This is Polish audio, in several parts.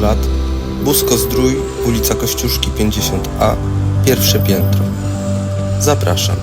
Lat Busko-Zdrój, ulica Kościuszki 50A, pierwsze piętro. Zapraszam.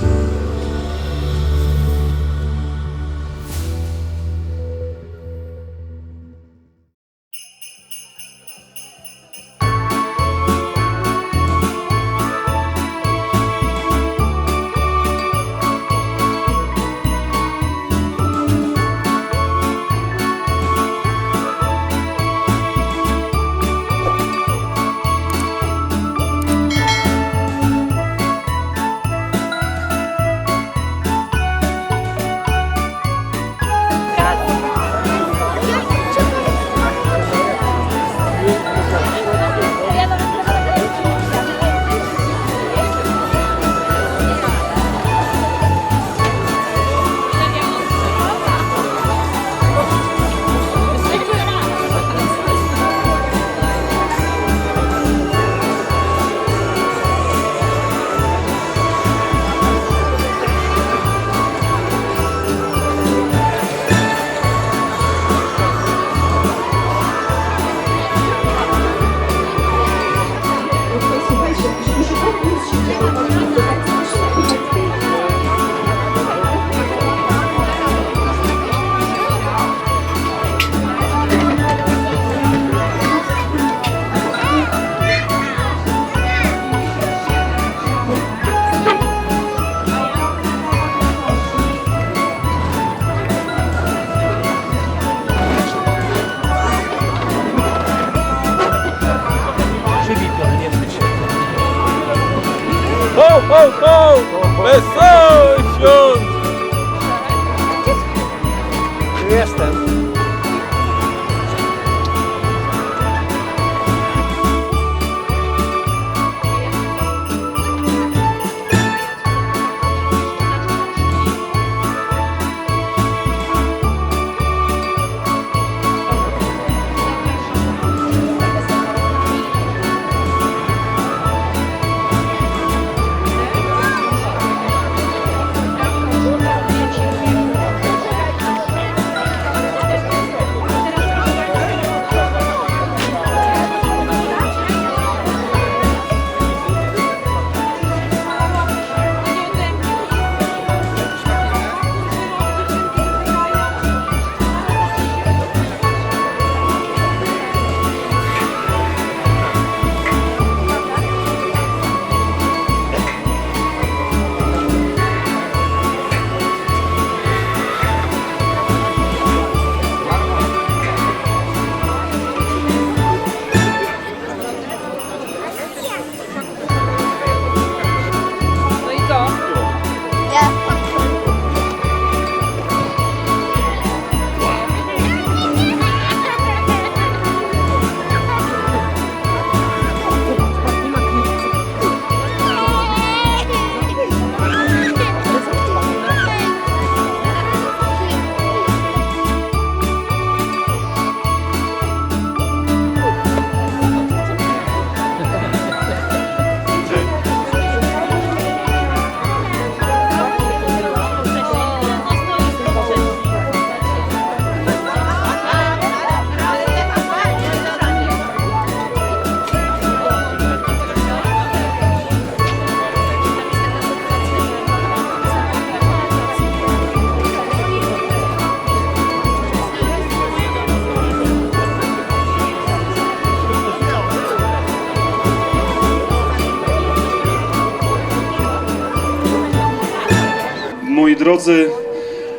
Drodzy,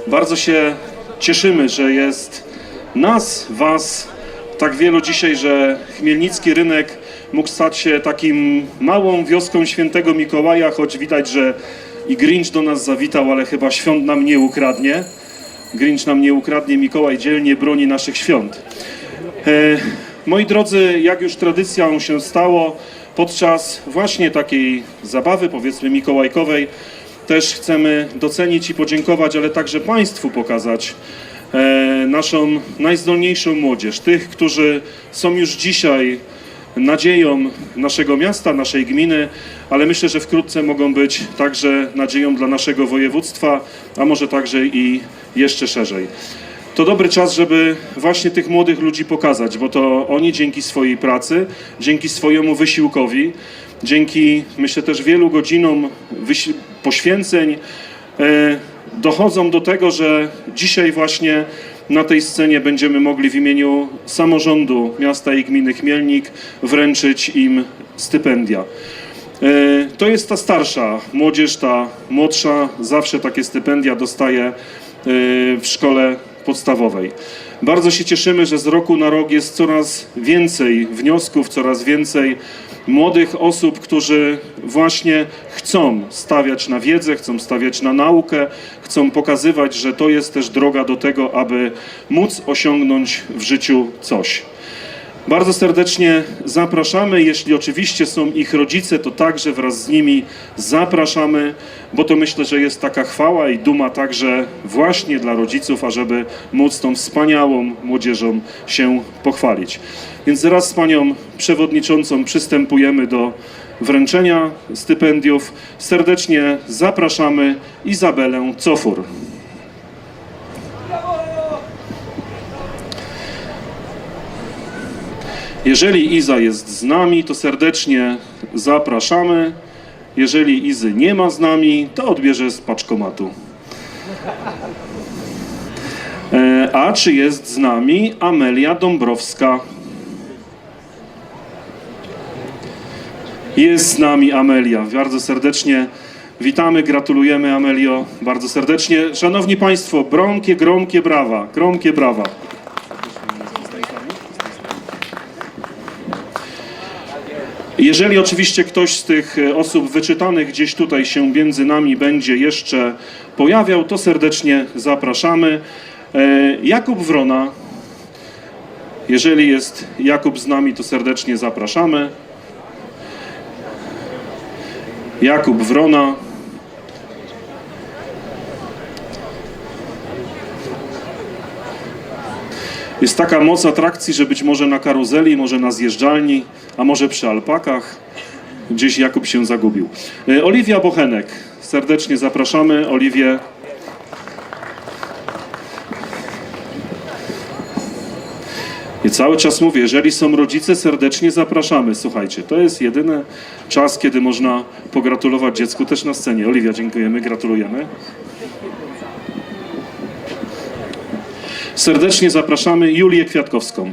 bardzo się cieszymy, że jest nas, Was tak wielu dzisiaj, że Chmielnicki Rynek mógł stać się takim małą wioską świętego Mikołaja, choć widać, że i Grinch do nas zawitał, ale chyba świąt nam nie ukradnie. Grinch nam nie ukradnie, Mikołaj dzielnie broni naszych świąt. E, Moi drodzy, jak już tradycją się stało, podczas właśnie takiej zabawy, powiedzmy mikołajkowej, też chcemy docenić i podziękować, ale także Państwu pokazać e, naszą najzdolniejszą młodzież, tych, którzy są już dzisiaj nadzieją naszego miasta, naszej gminy, ale myślę, że wkrótce mogą być także nadzieją dla naszego województwa, a może także i jeszcze szerzej. to dobry czas, żeby właśnie tych młodych ludzi pokazać, bo to oni dzięki swojej pracy, dzięki swojemu wysiłkowi, dzięki myślę też wielu godzinom poświęceń e, dochodzą do tego, że dzisiaj właśnie na tej scenie będziemy mogli w imieniu samorządu miasta i gminy Chmielnik wręczyć im stypendia. E, To jest ta starsza młodzież, ta młodsza zawsze takie stypendia dostaje e, w szkole podstawowej. Bardzo się cieszymy, że z roku na rok jest coraz więcej wniosków, coraz więcej młodych osób, którzy właśnie chcą stawiać na wiedzę, chcą stawiać na naukę, chcą pokazywać, że to jest też droga do tego, aby móc osiągnąć w życiu coś. Bardzo serdecznie zapraszamy. Jeśli oczywiście są ich rodzice, to także wraz z nimi zapraszamy, bo to myślę, że jest taka chwała i duma także właśnie dla rodziców, ażeby móc tą wspaniałą młodzieżą się pochwalić. Więc wraz z panią przewodniczącą przystępujemy do wręczenia stypendiów. Serdecznie zapraszamy Izabelę Cofur. Jeżeli Iza jest z nami, to serdecznie zapraszamy. Jeżeli Izy nie ma z nami, to odbierze z paczkomatu. E, A czy jest z nami Amelia Dąbrowska? Jest z nami Amelia. Bardzo serdecznie witamy, gratulujemy Amelio. Bardzo serdecznie. Szanowni Państwo, gromkie, gromkie brawa. Gromkie brawa. Jeżeli oczywiście ktoś z tych e, osób wyczytanych gdzieś tutaj się między nami będzie jeszcze pojawiał, to serdecznie zapraszamy. E, Jakub Wrona. Jeżeli jest Jakub z nami, to serdecznie zapraszamy. Jakub Wrona. Jest taka moc atrakcji, że być może na karuzeli, może na zjeżdżalni, a może przy alpakach gdzieś Jakub się zagubił. E, Oliwia Bochenek, serdecznie zapraszamy. Oliwię. I cały czas mówię, jeżeli są rodzice, serdecznie zapraszamy. Słuchajcie, to jest jedyny czas, kiedy można pogratulować dziecku też na scenie. Oliwia, dziękujemy, gratulujemy. Serdecznie zapraszamy Julię Kwiatkowską.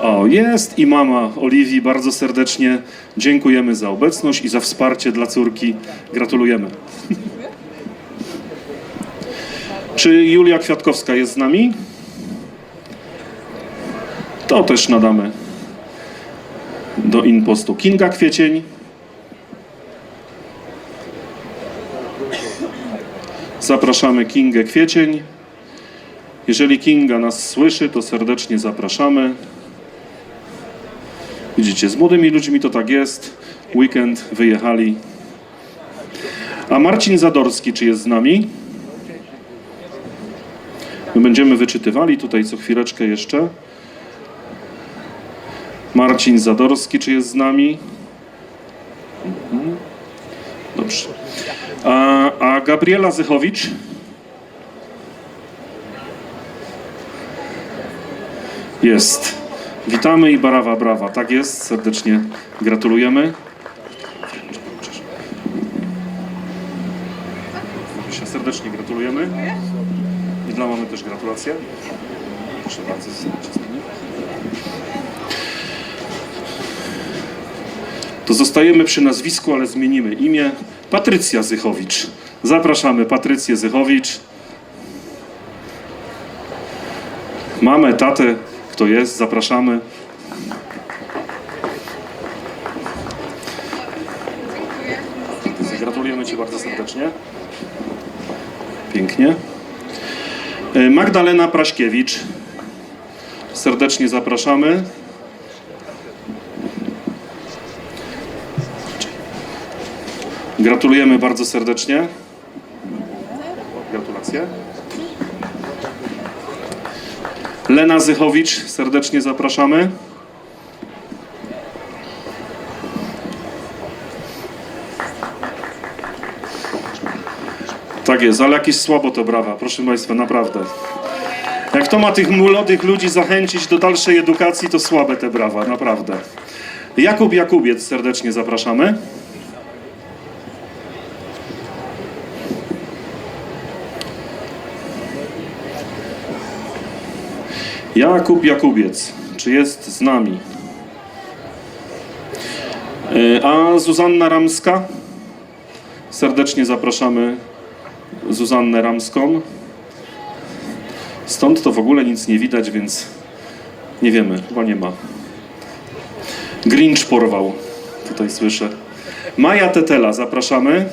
O, jest i mama Oliwii. Bardzo serdecznie dziękujemy za obecność i za wsparcie dla córki. Gratulujemy. Czy Julia Kwiatkowska jest z nami? To też nadamy do impostu. Kinga Kwiecień. Zapraszamy Kingę Kwiecień. Jeżeli Kinga nas słyszy, to serdecznie zapraszamy. Widzicie, z młodymi ludźmi to tak jest. Weekend wyjechali. A Marcin Zadorski, czy jest z nami? My będziemy wyczytywali tutaj co chwileczkę jeszcze. Marcin Zadorski, czy jest z nami? Mhm. Dobrze. A, a Gabriela Zychowicz? Jest. Witamy i barawa, brawa. Tak jest, serdecznie gratulujemy. Serdecznie gratulujemy. I dla mamy też gratulacje. Proszę bardzo. To zostajemy przy nazwisku, ale zmienimy imię. Patrycja Zychowicz. Zapraszamy Patrycję Zychowicz. Mamę, tatę, kto jest, zapraszamy. Gratulujemy Ci bardzo serdecznie. Pięknie. E, Magdalena Praśkiewicz. Serdecznie zapraszamy. Gratulujemy bardzo serdecznie. Gratulacje. Lena Zychowicz, serdecznie zapraszamy. Tak jest, ale jakieś słabo to brawa, proszę Państwa, naprawdę. Jak to ma tych młodych ludzi zachęcić do dalszej edukacji, to słabe te brawa, naprawdę. Jakub Jakubiec serdecznie zapraszamy. Jakub Jakubiec, czy jest z nami? E, A Zuzanna Ramska? Serdecznie zapraszamy Zuzannę Ramską. Stąd to w ogóle nic nie widać, więc nie wiemy, chyba nie ma. Grinch porwał, tutaj słyszę. Maja Tetela, zapraszamy.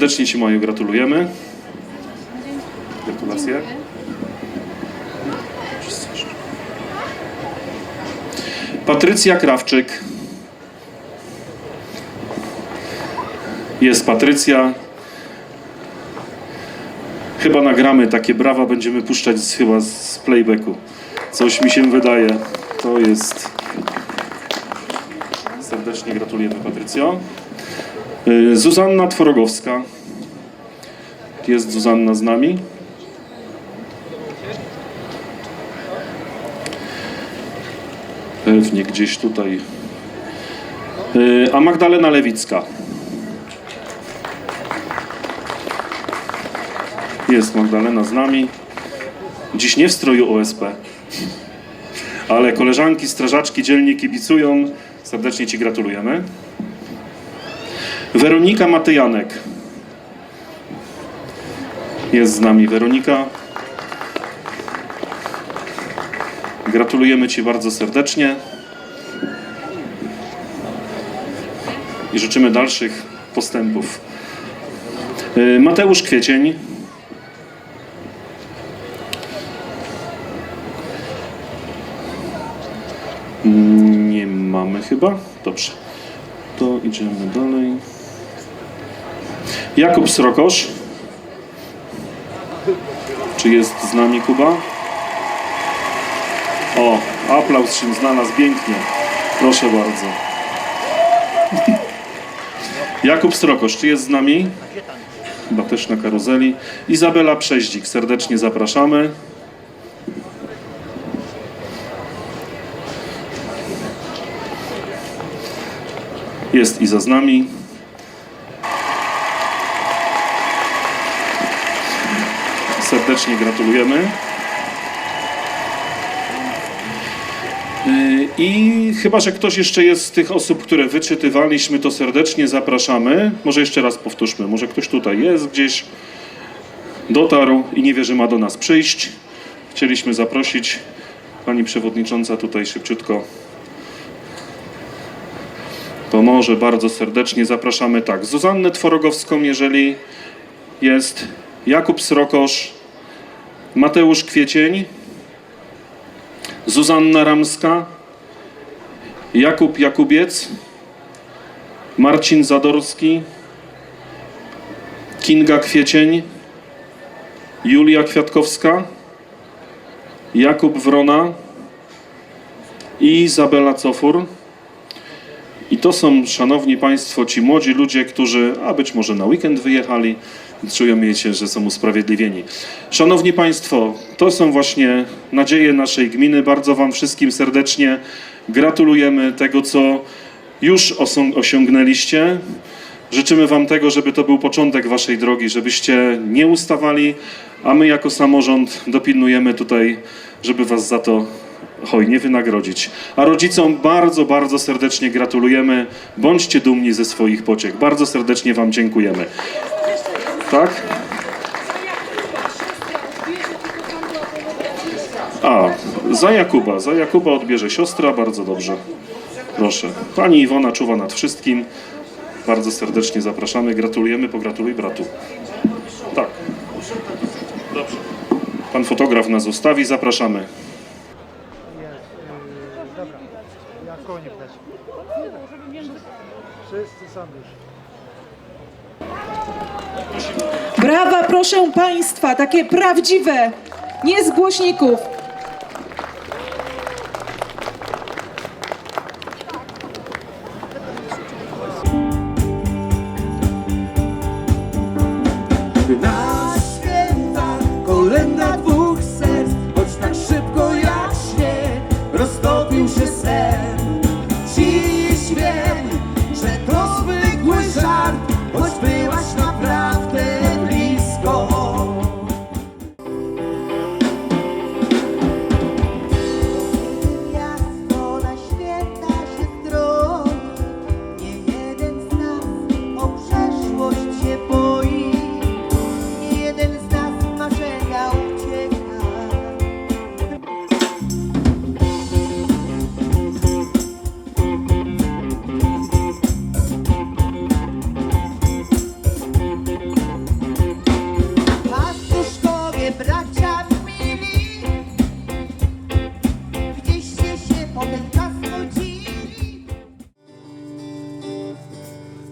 Serdecznie Ci, Maju, gratulujemy. Gratulacje. Patrycja Krawczyk. Jest Patrycja. Chyba nagramy takie brawa, będziemy puszczać z, chyba z playbacku. Coś mi się wydaje. To jest. Serdecznie gratulujemy, Patrycjo. Y, Zuzanna Tworogowska. Jest Zuzanna z nami. Pewnie gdzieś tutaj. Y, A Magdalena Lewicka. Jest Magdalena z nami. Dziś nie w stroju OSP, ale koleżanki, strażaczki dzielnie kibicują. Serdecznie Ci gratulujemy. Weronika Matyjanek. Jest z nami Weronika. Gratulujemy Ci bardzo serdecznie. I życzymy dalszych postępów. Y, Mateusz Kwiecień. Nie mamy chyba. Dobrze. To idziemy dalej. Jakub Srokosz. Czy jest z nami Kuba? O, aplauz się znalazł pięknie. Proszę bardzo. Jakub Srokosz, czy jest z nami? Chyba też na karuzeli. Izabela Przeździk, serdecznie zapraszamy. Jest Iza z nami. Serdecznie gratulujemy. Yy, I chyba, że ktoś jeszcze jest z tych osób, które wyczytywaliśmy, to serdecznie zapraszamy. Może jeszcze raz powtórzmy, może ktoś tutaj jest gdzieś, dotarł i nie wie, że ma do nas przyjść. Chcieliśmy zaprosić pani przewodnicząca tutaj szybciutko pomoże. Bardzo serdecznie zapraszamy tak. Zuzannę Tworogowską, jeżeli jest, Jakub Srokosz, Mateusz Kwiecień, Zuzanna Ramska, Jakub Jakubiec, Marcin Zadorski, Kinga Kwiecień, Julia Kwiatkowska, Jakub Wrona i Izabela Cofur. I to są, szanowni państwo, ci młodzi ludzie, którzy, a być może na weekend wyjechali, czują się, że są usprawiedliwieni. Szanowni państwo, to są właśnie nadzieje naszej gminy. Bardzo wam wszystkim serdecznie gratulujemy tego, co już osiągnęliście. Życzymy wam tego, żeby to był początek waszej drogi, żebyście nie ustawali, a my jako samorząd dopilnujemy tutaj, żeby was za to hojnie wynagrodzić. A rodzicom bardzo, bardzo serdecznie gratulujemy. Bądźcie dumni ze swoich pociech. Bardzo serdecznie Wam dziękujemy. Tak? A, za Jakuba. Za Jakuba odbierze siostra. Bardzo dobrze. Proszę. Pani Iwona czuwa nad wszystkim. Bardzo serdecznie zapraszamy. Gratulujemy. Pogratuluj bratu. Tak. Dobrze. Pan fotograf nas ustawi. Zapraszamy. Yy, dobra, ja. Wszyscy już. Brawa, proszę Państwa, takie prawdziwe, nie z głośników.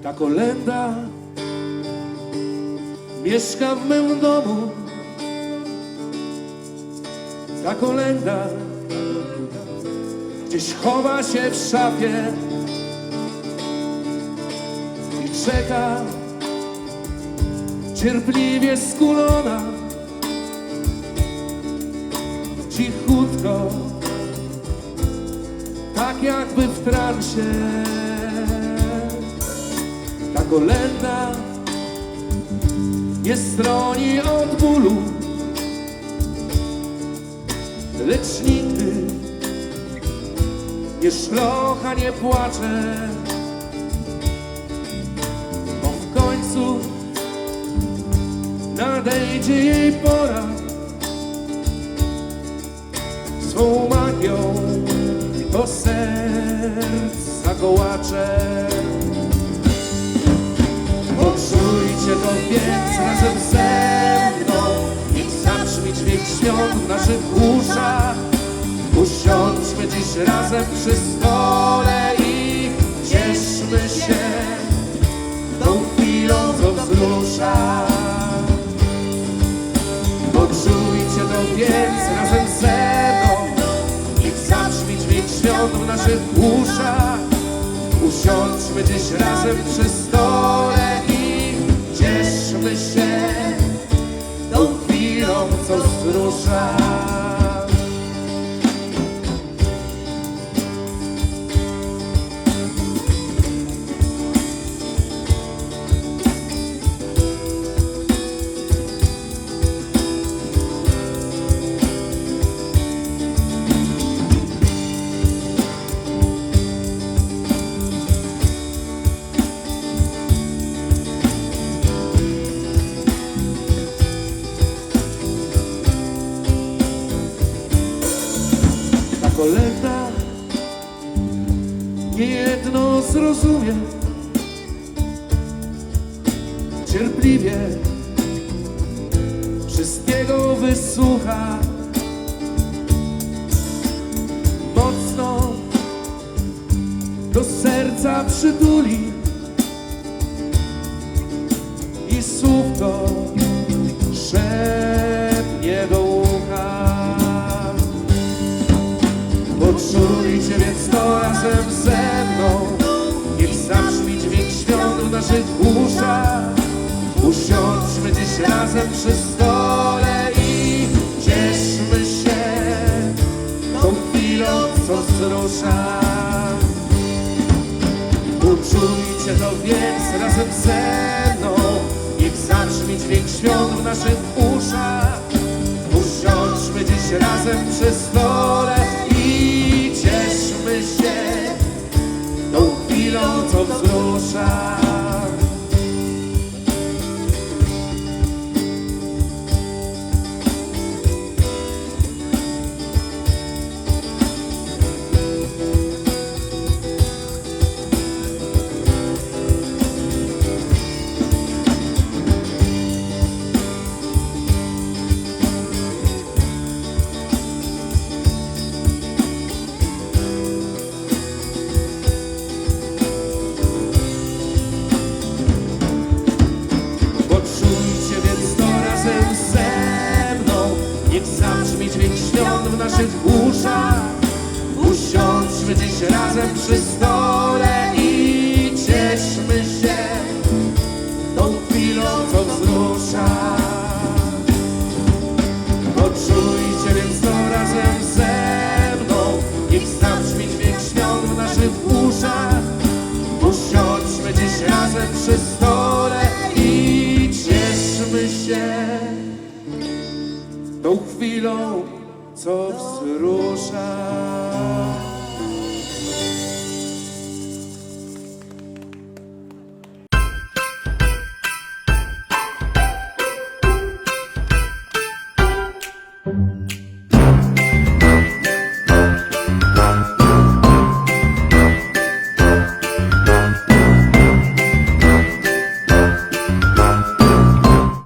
Ta kolenda mieszka w mym domu. Ta kolenda gdzieś chowa się w szafie i czeka cierpliwie skulona. Cichutko, tak jakby w transie ta kolenda nie stroni od bólu, lecz nigdy nie szlocha nie płacze, bo w końcu nadejdzie jej pora swą magią do serc zakołacze. Poczujcie to więc razem ze mną Niech zabrzmi dźwięk świąt w naszych uszach. Usiądźmy dziś razem przy stole i cieszmy się tą chwilą, co wzrusza. Poczujcie to więc razem ze mną Niech zabrzmi dźwięk świąt w naszych uszach. Usiądźmy dziś razem przy stole i się tą chwilą, co. Ta kolenda nie jedno zrozumie. Cierpliwie wszystkiego wysłucha. Mocno do serca przytuli naszych uszach. Usiądźmy dziś razem przy stole i cieszmy się tą chwilą, co wzrusza. Uczujcie to więc razem ze mną. Niech zabrzmi dźwięk świąt w naszych uszach. Usiądźmy dziś razem przy stole i cieszmy się tą chwilą, co wzrusza.